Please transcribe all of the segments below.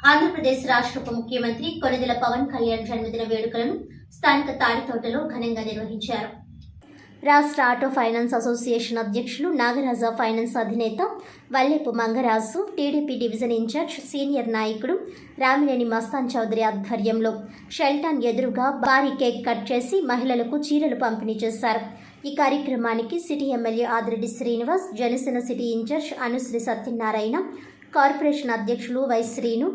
ఆంధ్రప్రదేశ్ రాష్ట్ర ఉప ముఖ్యమంత్రి కొనిదెల పవన్ కళ్యాణ్ జన్మదిన వేడుకలను స్థానిక తాడితోటలో ఘనంగా నిర్వహించారు. రాష్ట్ర ఆటో ఫైనాన్స్ అసోసియేషన్ అధ్యక్షులు నాగరాజ ఫైనాన్స్ అధినేత Vallepu Mangaraju TDP division incharge senior నాయకుడు రామినేని మస్తాన్ చౌదరి ఆధ్వర్యంలో షెల్టాన్ ఎదురుగా భారీ కేక్ కట్ చేసి మహిళలకు చీరలు పంపిణీ చేశారు. ఈ కార్యక్రమానికి city MLA Adireddy Srinivas Janasena city incharge Anusri Satyanarayana corporation అధ్యక్షులు వై శ్రీను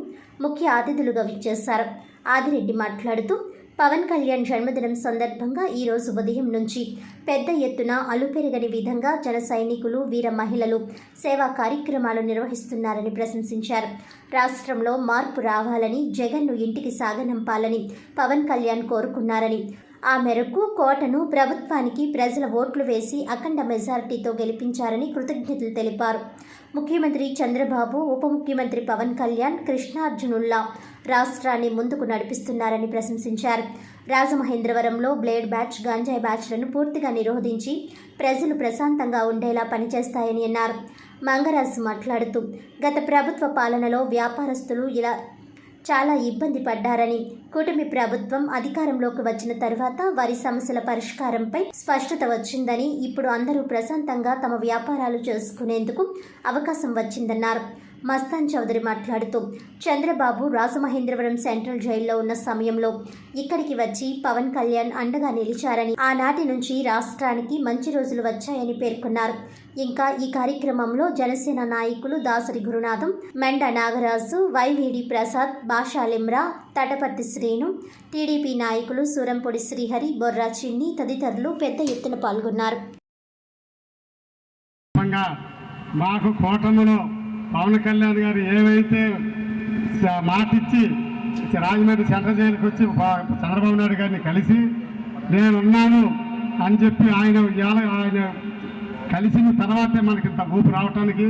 ముఖ్య అతిథులుగా విచ్చేశారు. ఆదిరెడ్డి మాట్లాడుతూ పవన్ కళ్యాణ్ జన్మదినం సందర్భంగా ఈరోజు ఉదయం నుంచి పెద్ద ఎత్తున అలుపెరగని విధంగా జన సైనికులు వీర మహిళలు సేవా కార్యక్రమాలు నిర్వహిస్తున్నారని ప్రశంసించారు. రాష్ట్రంలో మార్పు రావాలని జగన్ను ఇంటికి సాగనంపాలని పవన్ కళ్యాణ్ కోరుకున్నారని ఆ మేరకు కోటను ప్రభుత్వానికి ప్రజల ఓట్లు వేసి అఖండ మెజారిటీతో గెలిపించారని కృతజ్ఞతలు తెలిపారు. ముఖ్యమంత్రి చంద్రబాబు ఉప ముఖ్యమంత్రి పవన్ కళ్యాణ్ కృష్ణార్జునుల్లా రాష్ట్రాన్ని ముందుకు నడిపిస్తున్నారని ప్రశంసించారు. రాజమహేంద్రవరంలో బ్లేడ్ బ్యాచ్ గంజాయి బ్యాచ్లను పూర్తిగా నిరోధించి ప్రజలు ప్రశాంతంగా ఉండేలా పనిచేస్తాయని అన్నారు. మంగరాజు మాట్లాడుతూ గత ప్రభుత్వ పాలనలో వ్యాపారస్తులు ఇలా చాలా ఇబ్బంది పడ్డారని. కూటమి ప్రభుత్వం అధికారంలోకి వచ్చిన తర్వాత వారి సమస్యల పరిష్కారంపై స్పష్టత వచ్చిందని ఇప్పుడు అందరూ ప్రశాంతంగా తమ వ్యాపారాలు చేసుకునేందుకు అవకాశం వచ్చిందన్నారు. మస్తాన్ చౌదరి మాట్లాడుతూ చంద్రబాబు రాజమహేంద్రవరం సెంట్రల్ జైల్లో ఉన్న సమయంలో ఇక్కడికి వచ్చి పవన్ కళ్యాణ్ అండగా నిలిచారని ఆనాటి నుంచి రాష్ట్రానికి మంచి రోజులు వచ్చాయని పేర్కొన్నారు. ఇంకా ఈ కార్యక్రమంలో జనసేన నాయకులు దాసరి గురునాథం మెండ నాగరాజు వైవిడి ప్రసాద్ బాషాలిమ్రా తటపర్తి శ్రీను టీడీపీ నాయకులు సూరంపొడి శ్రీహరి బొర్రా చిన్ని తదితరులు పెద్ద ఎత్తున పాల్గొన్నారు. మాకు కోటములో పవన్ కళ్యాణ్ గారు ఏవైతే మాటిచ్చి రాజమండ్రి సెంట్రల్ జైలుకి వచ్చి చంద్రబాబు నాయుడు గారిని కలిసి నేనున్నాను అని చెప్పి ఆయన ఇవాళ ఆయన కలిసిన తర్వాతే మనకి ఇంత ఊపు రావటానికి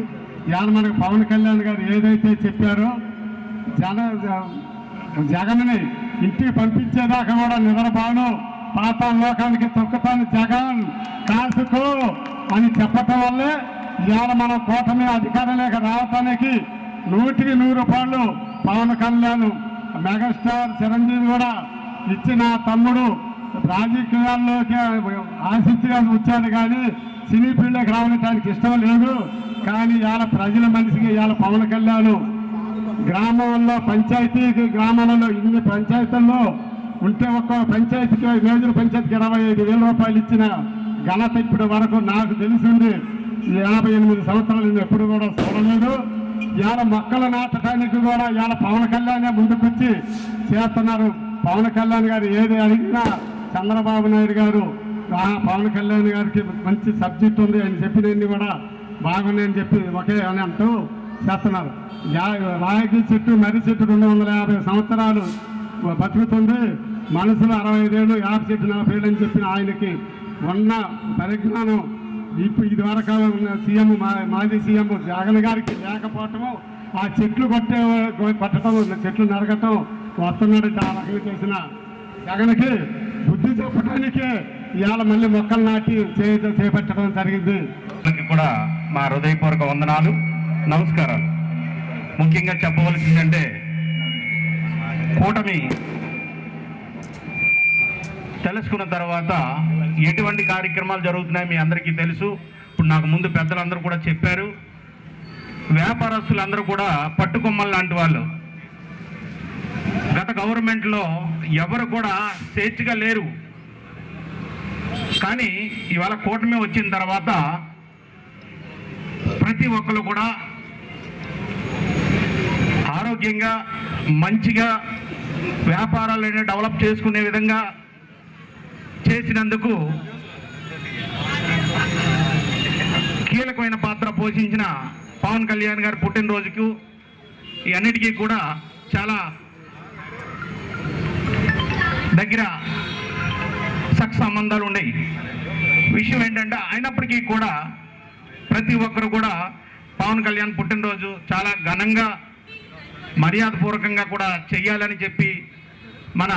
ఇవాళ మనకు పవన్ కళ్యాణ్ గారు ఏదైతే చెప్పారో జన జగన్ని ఇంటికి పంపించేదాకా కూడా నిద్రబాను పాత లోకానికి తొక్కుతాను జగన్. కాసుకో అని చెప్పటం వల్లే ఇవాళ మన కూటమి అధికారంలోకి రావటానికి నూటికి నూరు రూపాయలు పవన్ కళ్యాణ్ మెగాస్టార్ చిరంజీవి కూడా ఇచ్చిన తమ్ముడు రాజకీయాల్లోకి ఆసక్తిగా వచ్చాడు కానీ సినీ ఫీల్డ్లోకి రావడానికి ఇష్టం లేదు. కానీ ఇవాళ ప్రజల మనిషికి ఇవాళ పవన్ కళ్యాణ్ గ్రామంలో పంచాయతీ గ్రామాలలో ఇన్ని పంచాయతీల్లో ఉంటే ఒక్క పంచాయతీకి మేజర్ పంచాయతీకి ఇరవై ఐదు వేల రూపాయలు ఇచ్చిన ఘనత ఇప్పటి వరకు నాకు తెలిసింది యాభై ఎనిమిది సంవత్సరాలు నేను ఎప్పుడు కూడా చూడలేదు. ఇవాళ మొక్కలు నాటడానికి కూడా ఇవాళ పవన్ కళ్యాణ్ ముందుకొచ్చి చేస్తున్నారు. పవన్ కళ్యాణ్ గారు ఏది అడిగినా చంద్రబాబు నాయుడు గారు ఆ పవన్ కళ్యాణ్ గారికి మంచి సబ్జెక్ట్ ఉంది అని చెప్పినన్ని కూడా బాగున్నాయని చెప్పి ఒకే అని అంటూ చేస్తున్నారు. రాగి చెట్టు మర్రి చెట్టు రెండు వందల యాభై సంవత్సరాలు బతుకుతుంది. మనుషులు అరవై ఐదేళ్ళు యాభై చెట్టు నలభై ఏళ్ళు అని చెప్పిన ఆయనకి ఉన్న పరిజ్ఞానం ఇప్పుడు ఇది ఉన్న సీఎం మా- మాజీ సీఎం జగన్ గారికి లేకపోవటము ఆ చెట్లు కొట్టే కొట్టడం చెట్లు నరగటం వస్తున్నాడంటే ఆ రకంగా చేసిన జగన్కి బుద్ధి చెప్పడానికి ఇవాళ మళ్ళీ మొక్కలు నాటి చేపట్టడం జరిగింది. కూడా మా హృదయపూర్వక వందనాలు నమస్కారాలు. ముఖ్యంగా చెప్పవలసిందంటే కూటమి తెలుసుకున్న తర్వాత ఎటువంటి కార్యక్రమాలు జరుగుతున్నాయి మీ అందరికీ తెలుసు. ఇప్పుడు నాకు ముందు పెద్దలందరూ కూడా చెప్పారు. వ్యాపారస్తులందరూ కూడా పట్టుకొమ్మలు లాంటి వాళ్ళు. గత గవర్నమెంట్లో ఎవరు కూడా స్వేచ్ఛగా లేరు. కానీ ఇవాళ కూటమి వచ్చిన తర్వాత ప్రతి ఒక్కరు కూడా ఆరోగ్యంగా మంచిగా వ్యాపారాలను డెవలప్ చేసుకునే విధంగా చేసినందుకు కీలకమైన పాత్ర పోషించిన పవన్ కళ్యాణ్ గారి పుట్టినరోజుకు ఈ అన్నిటికీ కూడా చాలా దగ్గర సక్ సంబంధాలు ఉన్నాయి. విషయం ఏంటంటే అయినప్పటికీ కూడా ప్రతి ఒక్కరు కూడా పవన్ కళ్యాణ్ పుట్టినరోజు చాలా ఘనంగా మర్యాదపూర్వకంగా కూడా చెయ్యాలని చెప్పి మన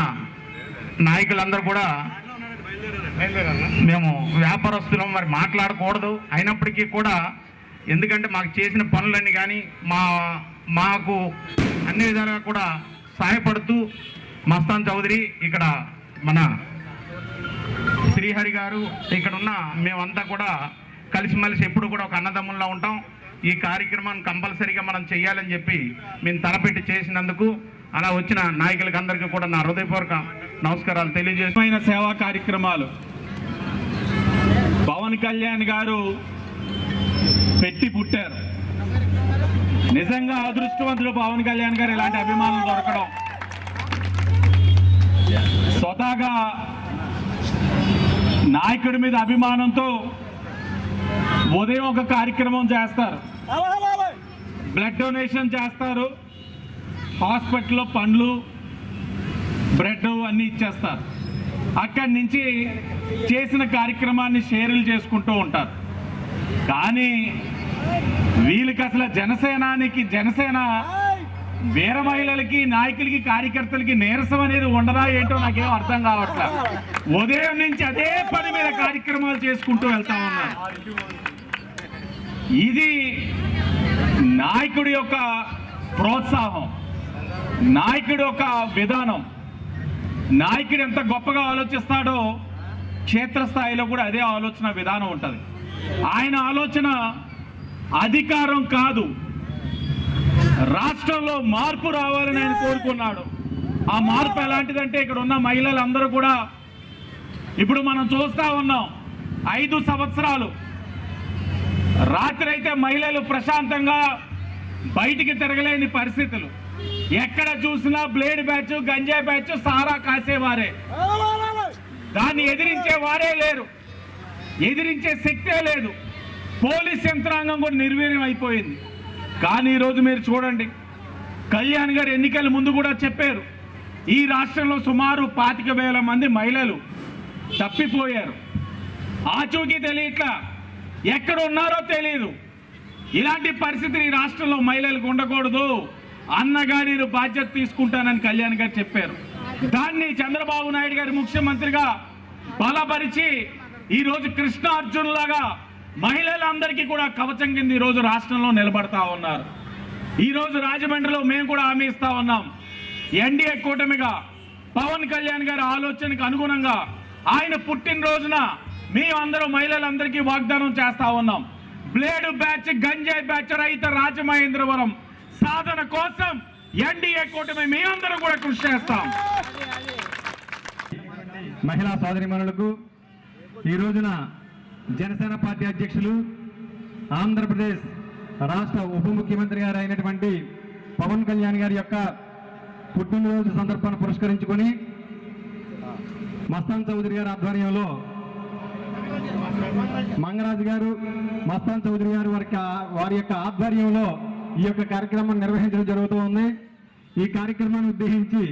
నాయకులందరూ కూడా మేము వ్యాపారస్తులం మరి మాట్లాడకూడదు. అయినప్పటికీ కూడా ఎందుకంటే మాకు చేసిన పనులన్నీ కానీ మా మాకు అన్ని విధాలుగా కూడా సహాయపడుతూ మస్తాన్ చౌదరి ఇక్కడ మన శ్రీహరి గారు ఇక్కడ ఉన్న మేమంతా కూడా కలిసిమెలిసి ఎప్పుడు కూడా ఒక అన్నదమ్ముల్లో ఉంటాం. ఈ కార్యక్రమాన్ని కంపల్సరీగా మనం చేయాలని చెప్పి మేము తలపెట్టి చేసినందుకు అలా వచ్చిన నాయకులకి అందరికీ కూడా నా హృదయపూర్వక నమస్కారాలు తెలియజేస్తూ ముఖ్యమైన సేవా కార్యక్రమాలు. పవన్ కళ్యాణ్ గారు పెట్టి పుట్టారు. నిజంగా అదృష్టవంతుడు పవన్ కళ్యాణ్ గారు ఇలాంటి అభిమానులు దొరకడం. స్వతహాగా నాయకుడి మీద అభిమానంతో ఉదయం ఒక కార్యక్రమం చేస్తారు. బ్లడ్ డొనేషన్ చేస్తారు. హాస్పిటల్లో పండ్లు బ్రెడ్ అన్నీ ఇచ్చేస్తారు అక్కడి నుంచి చేసిన కార్యక్రమాన్ని షేర్లు చేసుకుంటూ ఉంటారు. కానీ వీళ్ళకి అసలు జనసేనానికి జనసేన వీర మహిళలకి నాయకులకి కార్యకర్తలకి నీరసం అనేది ఉండదా ఏంటో నాకేం అర్థం కావట్లేదు ఉదయం నుంచి అదే పని మీద కార్యక్రమాలు చేసుకుంటూ వెళ్తా ఉన్నారు. ఇది నాయకుడి యొక్క ప్రోత్సాహం నాయకుడి యొక్క విధానం. నాయకుడు ఎంత గొప్పగా ఆలోచిస్తాడో క్షేత్రస్థాయిలో కూడా అదే ఆలోచన విధానం ఉంటుంది. ఆయన ఆలోచన అధికారం కాదు. రాష్ట్రంలో మార్పు రావాలని ఆయన కోరుకున్నాడు. ఆ మార్పు ఎలాంటిదంటే ఇక్కడ ఉన్న మహిళలందరూ కూడా ఇప్పుడు మనం చూస్తా ఉన్నాం. ఐదు సంవత్సరాలు. రాత్రి అయితే మహిళలు ప్రశాంతంగా బయటికి తిరగలేని పరిస్థితులు. ఎక్కడ చూసినా బ్లేడ్ బ్యాచ్ గంజాయి బ్యాచ్ సారా కాసేవారే. దాన్ని ఎదిరించే వారే లేరు. ఎదిరించే శక్తే లేదు. పోలీస్ యంత్రాంగం కూడా నిర్వీర్యం అయిపోయింది. కానీ ఈరోజు మీరు చూడండి కళ్యాణ్ గారు ఎన్నికల ముందు కూడా చెప్పారు ఈ రాష్ట్రంలో సుమారు పాతిక వేల మంది మహిళలు తప్పిపోయారు. ఆచూకీ తెలియట్లా ఎక్కడ ఉన్నారో తెలియదు ఇలాంటి పరిస్థితి ఈ రాష్ట్రంలో మహిళలకు ఉండకూడదు. అన్నగా నేను బాధ్యత తీసుకుంటానని కళ్యాణ్ గారు చెప్పారు. దాన్ని చంద్రబాబు నాయుడు గారి ముఖ్యమంత్రిగా బలపరిచి ఈరోజు రోజు కృష్ణ అర్జున్ లాగా మహిళలందరికీ కూడా కవచం కింద ఈ రోజు రాష్ట్రంలో నిలబడతా ఉన్నారు. ఈరోజు రాజమండ్రిలో మేము కూడా హామీ ఇస్తా ఉన్నాం. ఎన్డీఏ కూటమిగా పవన్ కళ్యాణ్ గారి ఆలోచనకు అనుగుణంగా ఆయన పుట్టినరోజున మేమందరూ మహిళలందరికీ వాగ్దానం చేస్తా ఉన్నాం. బ్లేడు బ్యాచ్ గంజాయి బ్యాచ్ రైత రాజమహేంద్రవరం సాధన కోసం ఎన్డీఏ కూటమి మేమందరం కూడా కృషి చేస్తాం. మహిళా సోదరిమణులకు ఈ రోజున జనసేన పార్టీ అధ్యక్షులు ఆంధ్రప్రదేశ్ రాష్ట్ర ఉప ముఖ్యమంత్రి గారు అయినటువంటి పవన్ కళ్యాణ్ గారి యొక్క పుట్టినరోజు సందర్భాన్ని పురస్కరించుకొని మస్తాన్ చౌదరి గారి ఆధ్వర్యంలో మంగరాజు గారు మస్తాన్ చౌదరి గారు వారి వారి యొక్క ఆధ్వర్యంలో ఈ యొక్క కార్యక్రమం నిర్వహించడం జరుగుతూ ఉంది. ఈ కార్యక్రమాన్ని ఉద్దేశించి